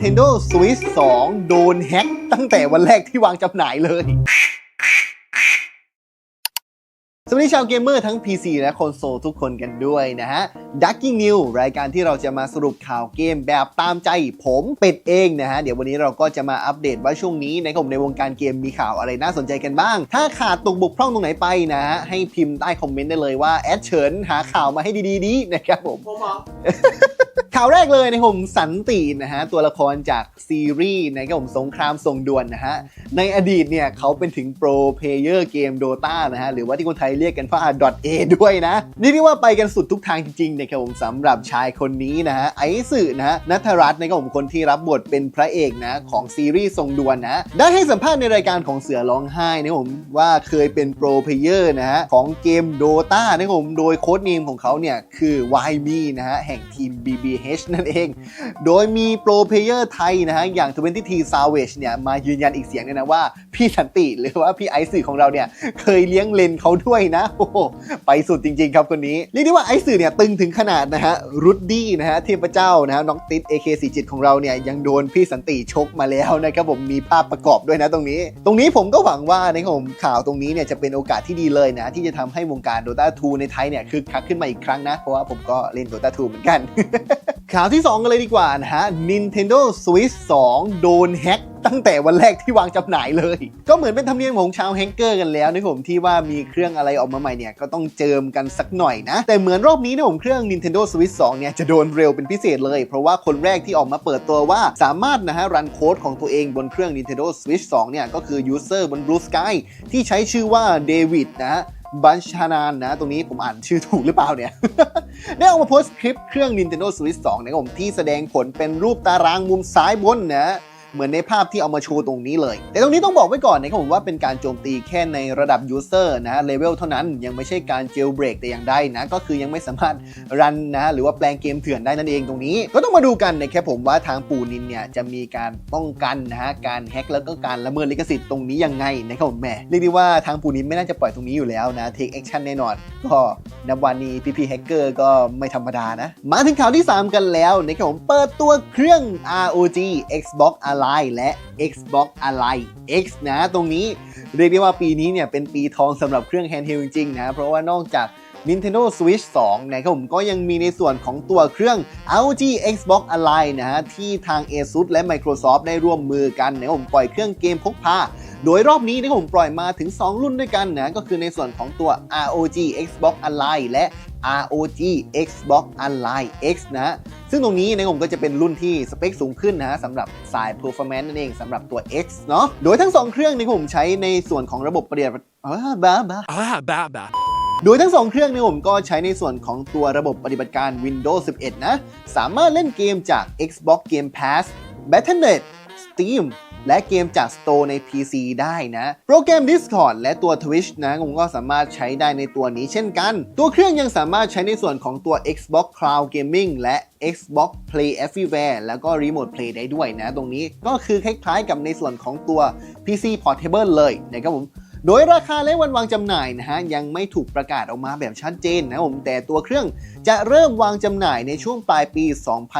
Nintendo Switch 2 โดนแฮ็กตั้งแต่วันแรกที่วางจำหน่ายเลย สวัสดีชาวเกมเมอร์ทั้ง PC และคอนโซลทุกคนกันด้วยนะฮะ Ducking New รายการที่เราจะมาสรุปข่าวเกมแบบตามใจผมเป็ดเองนะฮะ เดี๋ยววันนี้เราก็จะมาอัปเดตว่าช่วงนี้ในกลุ่มในวงการเกมมีข่าวอะไรน่าสนใจกันบ้าง ถ้าขาดตกบกพร่องตรงไหนไปนะฮะ ให้พิมพ์ใต้คอมเมนต์ได้เลยว่าแอดเฉินหาข่าวมาให้ดีๆดีนะครับผมผมเหรอ ข่าวแรกเลยในผมสันตินะฮะตัวละครจากซีรีส์ในกผมสงครามทรงดวนนะฮะในอดีตเนี่ยเขาเป็นถึงโปรเพลเยอร์เกม Dota นะฮะหรือว่าที่คนไทยเรียกกันว่า .a ด้วยนะนี่เรียกว่าไปกันสุดทุกทางจริงๆนะครับผมสำหรับชายคนนี้นะฮะไอซ์นะฮะนัทรัตน์นะครับผมคนที่รับบทเป็นพระเอกนะของซีรีส์ทรงดวนนะได้ให้สัมภาษณ์ในรายการของเสือร้องไห้นะผมว่าเคยเป็นโปรเพลเยอร์นะฮะของเกม Dota นะครับผมโดยโค้ดเนมของเขาเนี่ยคือ YB นะฮะแห่งทีม BBH นั่นเอง โดยมีโปรเพเยอร์ไทยนะฮะอย่าง 20T Savage เนี่ยมายืนยันอีกเสียงเลยนะว่า พี่สันติหรือว่าพี่ไอซ์สื่อของเราเนี่ยเคยเลี้ยงเลนเขาด้วยนะโอ้โหไปสุดจริง ๆ ครับคนนี้ เรียกได้ว่าไอซ์สื่อเนี่ยตึงถึงขนาดนะฮะรุดดี้นะฮะเทพเจ้านะฮะน้องติด AK47 ของเราเนี่ยยังโดนพี่สันติชกมาแล้วนะครับผมมีภาพประกอบด้วยนะตรงนี้ ตรงนี้ผมก็หวังว่านะครับผมข่าวตรงนี้เนี่ยจะเป็นโอกาสที่ดีเลยนะ ที่จะทำให้วงการ Dota 2 ในไทยเนี่ยคึกคักขึ้นมาอีกครั้งนะ เพราะว่าผมก็เล่น Dota 2 เหมือนกัน ข่าวที่ 2 กันเลยดีกว่านะฮะ Nintendo Switch 2 โดนแฮ็กตั้งแต่วันแรกที่วางจำหน่ายเลย ก็เหมือนเป็นธรรมเนียมของชาวแฮงเกอร์กันแล้วนะผมที่ว่ามีเครื่องอะไรออกมาใหม่เนี่ย ก็ต้องเจิมกันสักหน่อยนะ แต่เหมือนรอบนี้นะผมเครื่อง Nintendo Switch 2 เนี่ย จะโดนเร็วเป็นพิเศษเลย เพราะว่าคนแรกที่ออกมาเปิดตัวว่าสามารถนะฮะ รันโค้ดของตัวเองบนเครื่อง Nintendo Switch 2 เนี่ย ก็คือ user บน Blue Sky ที่ใช้ชื่อว่าเดวิดนะฮะ บัญชานานนะ ตรงนี้ผมอ่านชื่อถูกหรือเปล่าเนี่ย ได้ออกมาโพสต์คลิปเครื่อง Nintendo Switch 2 นะครับผมที่แสดงผลเป็นรูปตารางมุมซ้ายบนนะ เหมือนในภาพที่เอามาโชว์ตรงนี้เลย แต่ตรงนี้ต้องบอกไว้ก่อนนะครับผมว่าเป็นการโจมตีแค่ในระดับ user นะเลเวลเท่านั้นยังไม่ใช่การ jailbreak แต่อย่างใดนะ ก็คือยังไม่สามารถรันนะหรือว่าแปลงเกมเถื่อนได้นั่นเองตรงนี้ ก็ต้องมาดูกันนะครับผมว่าทางปูนินเนี่ยจะมีการป้องกันนะฮะการแฮ็กแล้วก็การละเมิดลิขสิทธิ์ตรงนี้ยังไงนะครับผมแหมเรียกได้ว่าทางปูนินไม่น่าจะปล่อยตรงนี้อยู่แล้วนะ take action แน่นอน ก็นับวันนี้พี่พี่แฮกเกอร์ก็ไม่ธรรมดานะมาถึงข่าวที่ 3 กันแล้วนะครับผมเปิดตัวเครื่อง ROG Xbox Ally และ Xbox Ally X นะตรงนี้เรียกได้ว่าปีนี้เนี่ยเป็นปีทองสำหรับเครื่องแฮนด์เฮลจริงๆนะเพราะว่านอกจาก Nintendo Switch 2 นะครับผมก็ยังมีในส่วนของตัวเครื่อง ROG Xbox Ally นะฮะที่ทาง ASUS และ Microsoft ได้ร่วมมือกันนะครับผมปล่อยเครื่องเกมพกพาโดยรอบนี้นะครับผมปล่อยมาถึง 2 รุ่นด้วยกันนะก็คือในส่วนของตัว ROG Xbox Ally และ ROG Xbox Ally X นะซึ่งตรงนี้นะครับผมก็จะเป็นรุ่นที่สเปคสูงขึ้นนะฮะสำหรับสาย performance นั่นเองสำหรับตัว X เนาะโดยทั้ง 2 เครื่องนะครับผมใช้ในส่วนของระบบปฏิบัติอ่าบ้าบ้าอ่าบ้าบ้าโดยทั้ง 2 เครื่องเนี่ยผมก็ใช้ในส่วนของตัวระบบปฏิบัติการ Windows 11 นะ สามารถเล่นเกมจาก Xbox Game Pass Battle.net Steam และเกมจาก Store ใน PC ได้นะ โปรแกรม Discord และตัว Twitch นะผมก็สามารถใช้ได้ในตัวนี้เช่นกัน ตัวเครื่องยังสามารถใช้ในส่วนของตัว Xbox Cloud Gaming และ Xbox Play Everywhere แล้วก็ Remote Play ได้ด้วยนะ ตรงนี้ก็คือคล้ายๆกับในส่วนของตัว PC Portable เลยนะครับผม โดยราคาและวันวางจำหน่ายนะฮะยังไม่ถูกประกาศออกมาแบบชัดเจนนะผมแต่ตัวเครื่องจะเริ่มวางจำหน่ายในช่วงปลายปี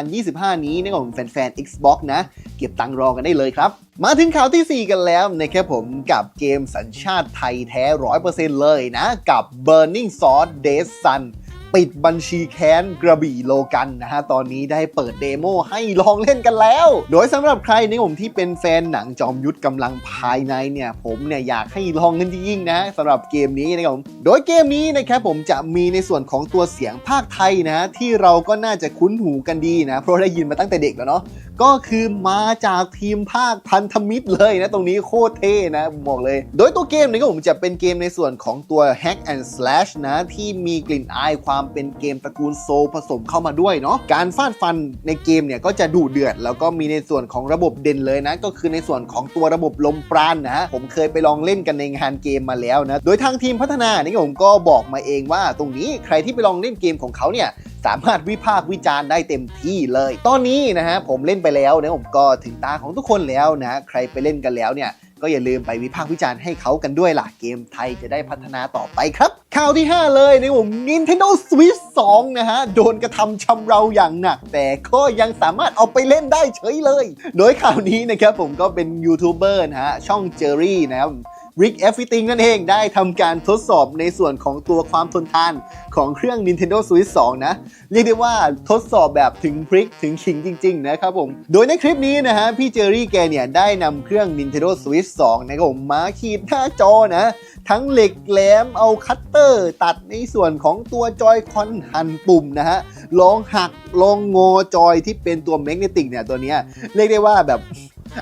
2025 นี้นะครับผมแฟนๆ Xbox นะ เก็บตังค์รอกันได้เลยครับ มาถึงข่าวทีสี่ 4 กันแล้วนะครับผมกับเกมสัญชาติไทยแท้ 100%เลยนะ กับ Burning Sword Daysun ปิดบัญชีแค้นกระบี่โลกันนะฮะ ตอนนี้ได้เปิดเดโมให้ลองเล่นกันแล้ว โดยสำหรับใครในผมที่เป็นแฟนหนังจอมยุทธกำลังภายในเนี่ย ผมเนี่ยอยากให้ลองกันจริงๆนะสำหรับเกมนี้นะครับผม โดยเกมนี้นะครับผมจะมีในส่วนของตัวเสียงภาคไทยนะที่เราก็น่าจะคุ้นหูกันดีนะ เพราะได้ยินมาตั้งแต่เด็กแล้วเนาะ ก็คือมาจากทีมภาคพันธมิตรเลยนะ ตรงนี้โคตรเท่นะผมบอกเลย โดยตัวเกมนี้ก็ผมจะเป็นเกมในส่วนของตัว Hack and Slash นะ ที่มีกลิ่นอายความเป็นเกมตระกูลโซลผสมเข้ามาด้วยเนาะการฟาดฟันในเกมเนี่ยก็จะดุเดือด แล้วก็มีในส่วนของระบบเด่นเลยนะ ก็คือในส่วนของตัวระบบลมปราณนะผมเคยไปลองเล่นกันในงานเกมมาแล้วนะโดยทางทีมพัฒนานี่ผมก็บอกมาเองว่าตรงนี้ใครที่ไปลองเล่นเกมของเขาเนี่ยสามารถวิพากษ์วิจารณ์ได้เต็มที่เลย ตอนนี้นะฮะผมเล่นไปแล้วนะผมก็ถึงตาของทุกคนแล้วนะใครไปเล่นกันแล้วเนี่ยก็อย่าลืมไปวิพากษ์วิจารณ์ให้เขากันด้วยล่ะ เกมไทยจะได้พัฒนาต่อไปครับ ข่าวที่ 5 เลยในผม Nintendo Switch 2 นะฮะ โดนกระทำชำเราอย่างหนัก แต่ก็ยังสามารถเอาไปเล่นได้เฉยเลย โดยข่าวนี้นะครับผมก็เป็นยูทูบเบอร์นะฮะ ช่องเจอรี่นะครับ Rick Everything นั่นเองได้ทำการทดสอบในส่วนของตัวความทนทานของเครื่อง Nintendo Switch 2 นะ เรียกได้ว่าทดสอบแบบถึงพริกถึงขิงจริง ๆ นะครับผม โดยในคลิปนี้นะฮะ พี่เจอรี่แกเนี่ย ได้นำเครื่อง Nintendo Switch 2 นะครับผมมาขีดหน้าจอนะ ทั้งเหล็กแหลมเอาคัตเตอร์ ตัดในส่วนของตัวจอยคอนหั่นปุ่มนะฮะลองหักลองงอจอยที่เป็นตัวแมกเนติกเนี่ยตัวเนี้ยเรียกได้ว่าแบบ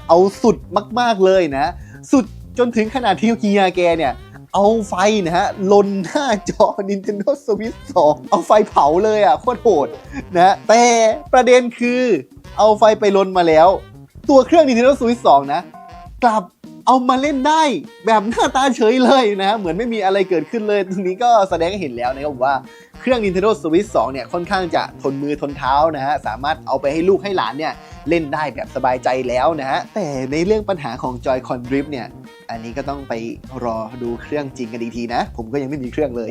เอาสุดมาก ๆ เลยนะ สุด จนถึงขนาดที่เฮียแกเนี่ย เอาไฟนะฮะลนหน้าจอ Nintendo Switch 2 เอาไฟเผาเลยอะโคตรโหดนะแต่ประเด็นคือเอาไฟไปลนมาแล้ว ตัวเครื่อง Nintendo Switch 2 นะ กลับ เอามาเล่นได้แบบหน้าตาเฉยเลยนะเหมือนไม่มีอะไรเกิดขึ้นเลยตรงนี้ก็แสดงให้เห็นแล้วนะครับว่าเครื่อง Nintendo Switch 2 เนี่ยค่อนข้างจะทนมือทนเท้านะฮะสามารถเอาไปให้ลูกให้หลานเนี่ยเล่นได้แบบสบายใจแล้วนะฮะแต่ในเรื่องปัญหาของ Joy-Con Drift เนี่ยอันนี้ก็ต้องไปรอดูเครื่องจริงกันอีกทีนะ ผมก็ยังไม่มีเครื่องเลย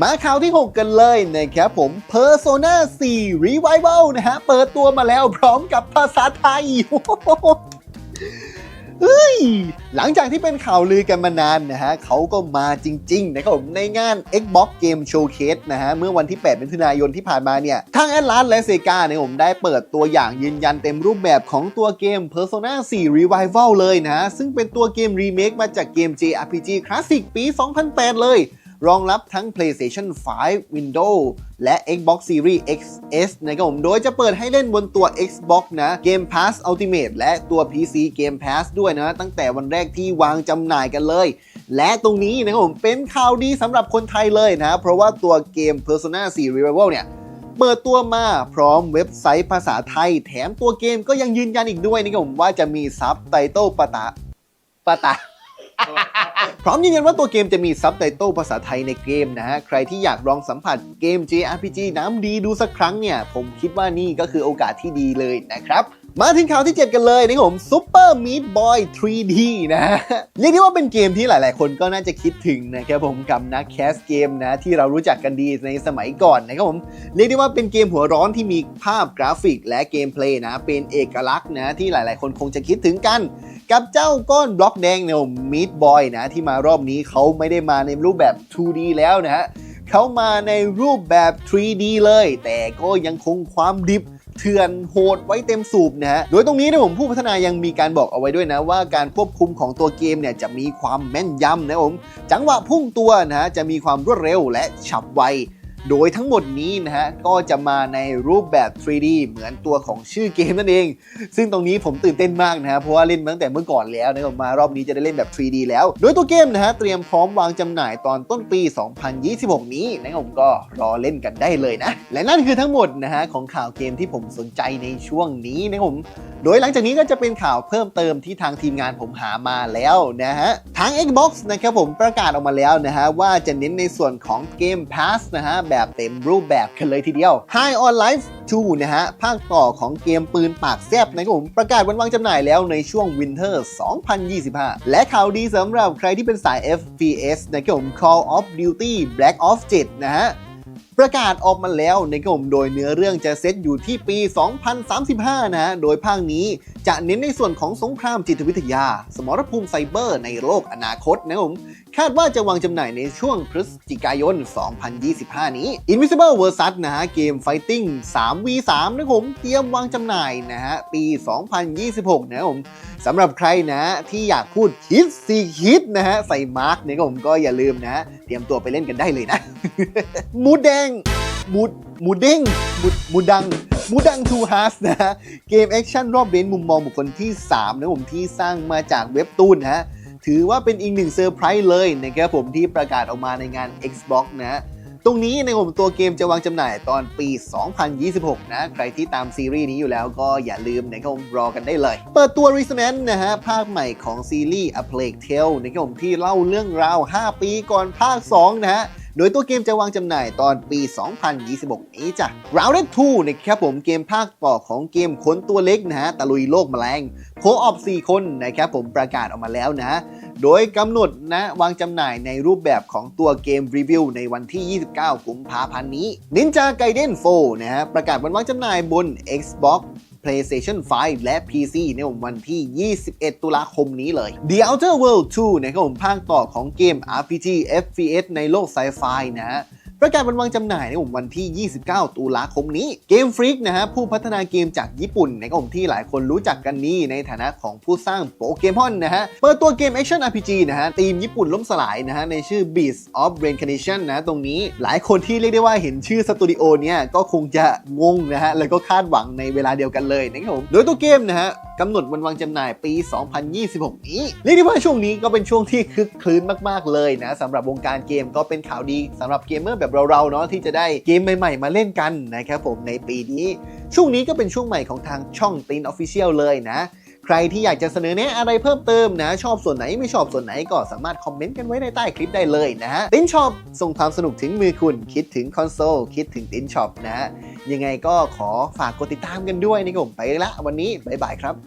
มาข่าวที่ 6 กันเลยนะครับผม Persona 4 Revival นะฮะเปิดตัวมาแล้วพร้อมกับภาษาไทย เฮ้ย หลังจากที่เป็นข่าวลือกันมานานนะฮะเขาก็มาจริงๆนะครับผมในงาน Xbox Game Showcase นะฮะเมื่อวันที่ 8 มิถุนายนที่ผ่านมาเนี่ย ทางแอดลาสและเซกาเนี่ยผมได้เปิดตัวอย่างยืนยันเต็มรูปแบบของตัวเกม Persona 4 Revival เลยนะ ซึ่งเป็นตัวเกมรีเมคมาจากเกม JRPG คลาสสิกปี 2008 เลย รองรับทั้ง PlayStation 5 Windows และ Xbox Series XS นะครับผม โดยจะเปิดให้เล่นบนตัว Xbox นะ Game Pass Ultimate และตัว PC Game Pass ด้วยนะ ตั้งแต่วันแรกที่วางจำหน่ายกันเลย และตรงนี้นะครับผมเป็นข่าวดีสำหรับคนไทยเลยนะ เพราะว่าตัวเกม Persona 4 Revival เนี่ยเปิดตัวมาพร้อมเว็บไซต์ภาษาไทย แถมตัวเกมก็ยังยืนยันอีกด้วยนะครับผมว่าจะมีซับไตเติลปะตะปะตะ พร้อมยืนยันว่าตัวเกมจะมีซับไตเติลภาษาไทยในเกมนะฮะ ใครที่อยากลองสัมผัสเกม JRPG น้ำดีดูสักครั้งเนี่ย ผมคิดว่านี่ก็คือโอกาสที่ดีเลยนะครับ มาถึงข่าวที่ 7 กันเลยนะผม Super Meat Boy 3D นะฮะ เรียกได้ว่าเป็นเกมที่หลาย ๆ คนก็น่าจะคิดถึงนะครับผมกับนักแคสเกมนะที่เรารู้จักกันดีในสมัยก่อนนะครับผม เรียกได้ว่าเป็นเกมหัวร้อนที่มีภาพกราฟิกและเกมเพลย์นะ เป็นเอกลักษณ์นะที่หลาย ๆ คนคงจะคิดถึงกัน กับเจ้าก้อนบล็อกแดงเนี่ยมิดบอยนะที่มารอบนี้เขาไม่ได้มาในรูปแบบ 2D แล้วนะฮะเขามาในรูปแบบ 3D เลย แต่ก็ยังคงความดิบ เถื่อนโหดไว้เต็มสูบนะฮะ โดยตรงนี้นะผมผู้พัฒนายังมีการบอกเอาไว้ด้วยนะว่าการควบคุมของตัวเกมเนี่ยจะมีความแม่นยำนะผม จังหวะพุ่งตัวนะฮะจะมีความรวดเร็วและฉับไว โดยทั้งหมดนี้นะฮะก็จะมาในรูปแบบ 3D เหมือนตัวของชื่อเกมนั่นเอง ซึ่งตรงนี้ผมตื่นเต้นมากนะฮะเพราะว่าเล่นตั้งแต่เมื่อก่อนแล้วนะครับมารอบนี้จะได้เล่นแบบ 3D แล้ว โดยตัวเกมนะฮะเตรียมพร้อมวางจำหน่ายตอนต้นปี 2026 นี้นะครับผมก็รอเล่นกันได้เลยนะ และนั่นคือทั้งหมดนะฮะของข่าวเกมที่ผมสนใจในช่วงนี้นะครับผมโดยหลังจากนี้ก็จะเป็นข่าวเพิ่มเติมที่ทางทีมงานผมหามาแล้วนะฮะทาง Xbox นะครับผมประกาศออกมาแล้วนะฮะว่าจะเน้นในส่วนของเกม Pass นะฮะแบบเต็มรูปแบบกันเลยทีเดียว High on Life 2นะฮะ ภาคต่อของเกมปืนปากแซบนะครับผม ประกาศวันวางจำหน่ายแล้วในช่วง Winter 2025 และข่าวดีสำหรับใครที่เป็นสาย FPS นะครับผม Call of Duty Black Ops 7 นะฮะประกาศออกมาแล้วในกลุ่มโดยเนื้อเรื่องจะเซตอยู่ที่ปี 2035 นะ โดยภาคนี้ จะเน้นในส่วนของสงครามจิตวิทยา สมรภูมิไซเบอร์ในโลกอนาคตนะครับผมคาดว่าจะวางจำหน่ายในช่วงพฤศจิกายน 2025 นี้ Invisible vs นะฮะเกม Fighting 3v3 นะครับผมเตรียมวางจำหน่ายนะฮะปี 2026 นะครับผมสำหรับใครนะที่อยากพูดคิดซีคิดนะฮะใส่มาร์กนะครับผมก็อย่าลืมนะเตรียมตัวไปเล่นกันได้เลยนะ มูดแดงมูดมูดเด้งมูดมูดดัง มูดังทูฮาร์สนะฮะ เกมแอคชั่นรอบเบนมุมมองบุคคลที่ 3 นะผมที่สร้างมาจากเว็บตูนนะฮะ ถือว่าเป็นอีกหนึ่งเซอร์ไพรส์เลยนะครับผมที่ประกาศออกมาในงาน Xbox นะฮะตรงนี้ในผมตัวเกมจะวางจำหน่ายตอนปี 2026 นะ ใครที่ตามซีรีส์นี้อยู่แล้วก็อย่าลืมนะครับผมรอกันได้เลย เปิดตัว Resonance นะฮะ ภาคใหม่ของซีรีส์ A Plague Tale นะครับผมที่เล่าเรื่องราว 5 ปีก่อนภาค 2 นะฮะ โดยตัวเกมจะวางจำหน่ายตอนปี 2026 นี้จ้ะ Grounded 2นะครับผมเกมภาคต่อของเกมค้นตัวเล็กนะฮะตะลุยโลกแมลงโคออฟ4คนนะครับผมประกาศออกมาแล้วนะ โดยกำหนดนะวางจำหน่ายในรูปแบบของตัวเกมรีวิวในวันที่ 29 กุมภาพันธ์นี้ Ninja Gaiden 4นะฮะประกาศวันวางจำหน่ายบน Xbox PlayStation 5 และ PC ในวันที่ 21 ตุลาคมนี้เลย The Outer World 2 นะครับผมภาคต่อของเกม RPG FPS ในโลกไซไฟนะ ประกาศวันวางจำหน่ายในวันที่ 29 ตุลาคมนี้เกมฟรีกนะฮะผู้พัฒนาเกมจากญี่ปุ่นในกลุ่มที่หลายคนรู้จักกันนี้ในฐานะของผู้สร้างโปเกมอนนะฮะ เปิดตัวเกม Action RPG นะฮะทีมญี่ปุ่นล่มสลายนะฮะในชื่อ Beast of Reincarnation นะตรงนี้หลายคนที่เรียกได้ว่าเห็นชื่อสตูดิโอเนี่ยก็คงจะงงนะฮะแล้วก็คาดหวังในเวลาเดียวกันเลยนะครับผมโดยตัวเกมนะฮะ กำหนดวันวางจำหน่ายปี 2026 นี้ เรียกได้ว่าช่วงนี้ก็เป็นช่วงที่คึกคลื้นมากๆเลยนะสำหรับวงการเกมก็เป็นข่าวดีสำหรับเกมเมอร์แบบเราๆเนาะที่จะได้เกมใหม่ๆ มาเล่นกันนะครับผมในปีนี้ ช่วงนี้ก็เป็นช่วงใหม่ของทางช่องตินออฟฟิเชียลเลยนะใครที่อยากจะเสนอแนะอะไรเพิ่มเติมนะ ชอบส่วนไหนไม่ชอบส่วนไหนก็สามารถคอมเมนต์กันไว้ในใต้คลิปได้เลยนะฮะตินช็อปส่งความสนุกถึงมือคุณ คิดถึงคอนโซล คิดถึงตินช็อปนะฮะยังไงก็ขอฝากกดติดตามกันด้วยนะครับผมไปละวันนี้ บ๊ายบายครับ